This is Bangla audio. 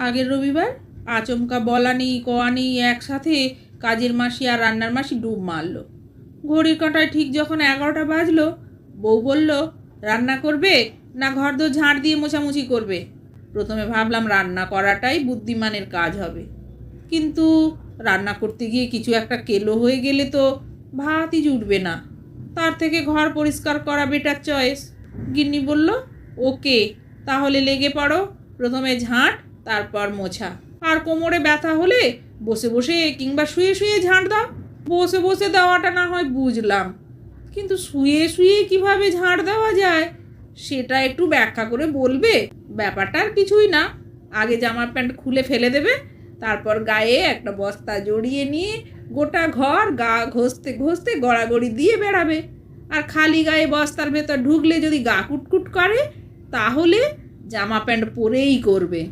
আগের রবিবার আচমকা বলা নেই বলানি কোয়ানি একসাথে কাজের মাসি আর রান্নার মাসি ডুব মারলো। ঘড়ির কাঁটায় ঠিক যখন এগারোটা বাজলো, বউ বলল, রান্না করবে না ঘর দোর ঝাড় দিয়ে মোছামুছি করবে? প্রথমে ভাবলাম, রান্না করাটাই বুদ্ধিমানের কাজ হবে। কিন্তু রান্না করতে গিয়ে কিছু একটা কেলো হয়ে গেলে তো ভাতই জুটবে না। তার থেকে ঘর পরিষ্কার করা বেটার চয়েস গিন্নি বলল, ওকে, তাহলে লেগে পড়ো, প্রথমে ঝাঁট তারপর মোছা। আর কোমরে ব্যথা হলে বসে বসে কিংবা শুয়ে শুয়ে ঝাঁট দাও। বসে বসে দেওয়াটা না হয় বুঝলাম। কিন্তু শুয়ে শুয়ে কীভাবে ঝাঁট দেওয়া যায়, সেটা একটু ব্যাখ্যা করে বলবে। ব্যাপারটা আর কিছুই না। আগে জামা প্যান্ট খুলে ফেলে দেবে, তারপর গায়ে একটা বস্তা জড়িয়ে নিয়ে গোটা ঘর গা ঘষতে ঘষতে গড়াগড়ি দিয়ে বেড়াবে। আর খালি গায়ে বস্তার ভেতর ঢুকলে যদি গা কুটকুট করে, তাহলে জামা প্যান্ট পরেই করবে।